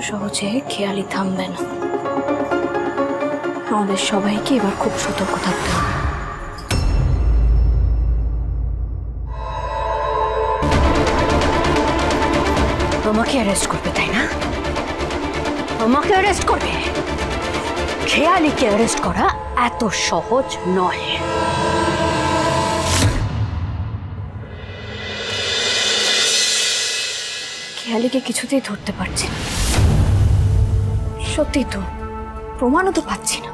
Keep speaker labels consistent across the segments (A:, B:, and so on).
A: সহজে খেয়ালি থামবে না। আমাদের সবাইকে এবার খুব সতর্ক থাকতে হবে। তোমাকে অ্যারেস্ট করবে, তাই না? তোমাকে অ্যারেস্ট করবে। খেয়ালিকে অ্যারেস্ট করা এত সহজ নয়। খেয়ালিকে কিছুতেই ধরতে পারছি না। সত্যি তো প্রমাণও তো পাচ্ছি না।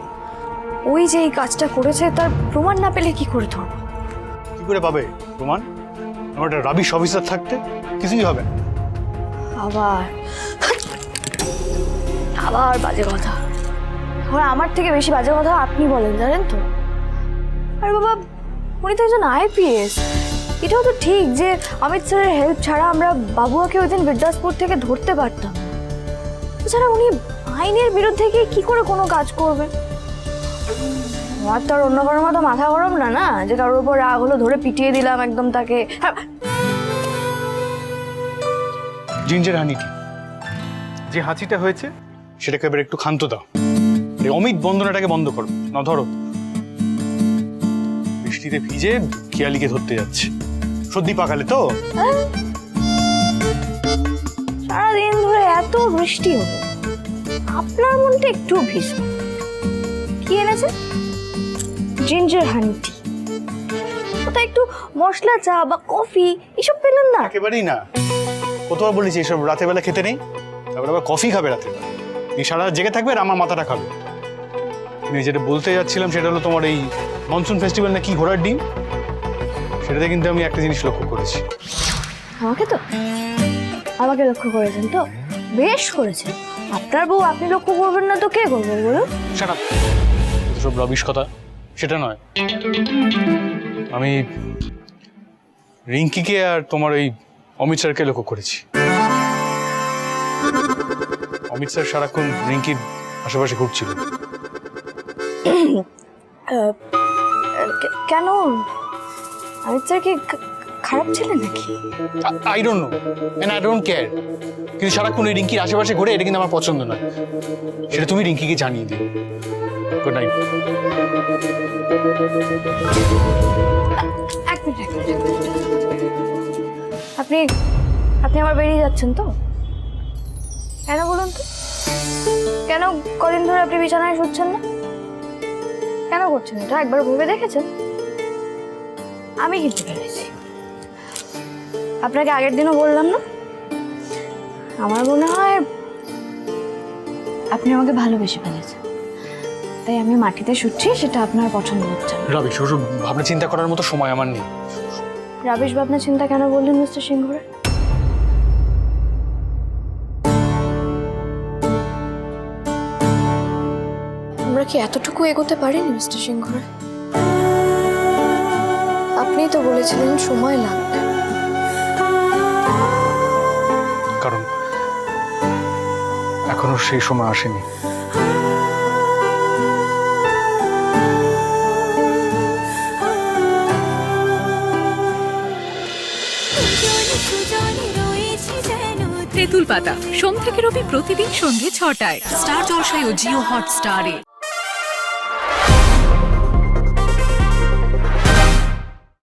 A: ওই যে এই কাজটা করেছে তার প্রমাণ না পেলে কি করে ধরবো?
B: কি করে পাবে প্রমাণ? আমার একটা রাবিশ অফিসার থাকতে কিছুই হবে না।
A: আবার আবার বাজে কথা। আবার আমার থেকে বেশি বাজে কথা আপনি বলেন জানেন তো? আরে বাবা উনি তো একজন আইপিএস। এটাও তো ঠিক যে অমিত স্যারের হেল্প ছাড়া আমরা বাবুয়াকে ওই দিন বিদ্যাসপুর থেকে ধরতে পারতাম। এছাড়া উনি আইনের বিরুদ্ধে গিয়ে কি করে কোনো কাজ করবে? আমার তো আর অন্য কারোর মতো মাথা গরম না না? যে কারোর উপর রাগ হলো ধরে পিটিয়ে দিলাম একদম তাকে। হ্যাঁ।
B: জিঞ্জার হানিটি যে হাঁচিটা হয়েছে? সেটাকে এবার একটু ক্ষান্ত দাও। এই অমিত বন্দনাটাকে বন্ধ করো। না ধরো। বৃষ্টিতে ভিজে খেয়ালিকে ধরতে যাচ্ছে। সর্দি পাকালে তো।
A: সারাদিন ধরে এত বৃষ্টি হলো। আপনার মনটা একটু ভিজল কি এনেছে? জিঞ্জার হানি টি ওটা একটু মশলা চা বা কফি এসব পেলেন না?
B: একেবারেই না। কতবার বলেছি এসব রাতের বেলা খেতে নেই। তারপরে আবার কফি খাবে রাতে এই সারা জেগে থাকবে আর আমার মাথাটা খাবে। আমি যেটা বলতে যাচ্ছিলাম সেটা হলো তোমার এই মনসুন ফেস্টিভ্যাল না কি ঘোড়ার ডিম? সেটাতে কিন্তু আমি একটা জিনিস লক্ষ্য করেছি।
A: আমাকে তো? আমাকে লক্ষ্য করেছেন তো? বেশ করেছেন। আপনার বউ আপনি লক্ষ্য করবেন না তো কে করবে বলুন?
B: সেটা সব রবিশ কথা। সেটা নয়। আমি রিঙ্কিকে আর তোমার ওই অমিত স্যারকে লক্ষ্য করেছি। অমিত স্যার সারাক্ষণ রিঙ্কির আশেপাশে ঘুরছিল।
A: কেন? স্যার কি খারাপ ছিলেন নাকি?
B: I don't know and I don't care কিন্তু সারাক্ষণ ওই রিঙ্কির আশেপাশে ঘুরে এটা কিন্তু আমার পছন্দ নয়। সেটা তুমি রিঙ্কিকে জানিয়ে দিও। গুড নাইট
A: এক মিনিট, এক মিনিট। আপনি আপনি আবার বেরিয়ে যাচ্ছেন তো? কেন বলুন তো? কেন কদিন ধরে আপনি বিছানায় শুচ্ছেন না? কেন করছেন এটা একবার ভেবে দেখেছেন? আমি কিন্তু ভেবেছি আপনাকে আগের দিনও বললাম না? আমার মনে হয় আপনি আমাকে ভালোবেসে ফেলেছেন। তাই আমি মাটিতে শুচ্ছি সেটা আপনার পছন্দ হচ্ছে না।
B: রবি ওসব ভাবনা চিন্তা করার মতো সময় আমার নেই।
A: রাবিশ ভাবনা চিন্তা কেন বললেন মিস্টার সিংহরে আমরা কি এতটুকু এগোতে পারিনি মিস্টার সিংহরে আপনিই তো বলেছিলেন সময় লাগবে।
B: কারণ এখনও সেই সময় আসেনি।
C: তেঁতুল পাতা সোম থেকে রবি প্রতিদিন সন্ধ্যে ছটায়। স্টার জলসায় ও জিও হট স্টারে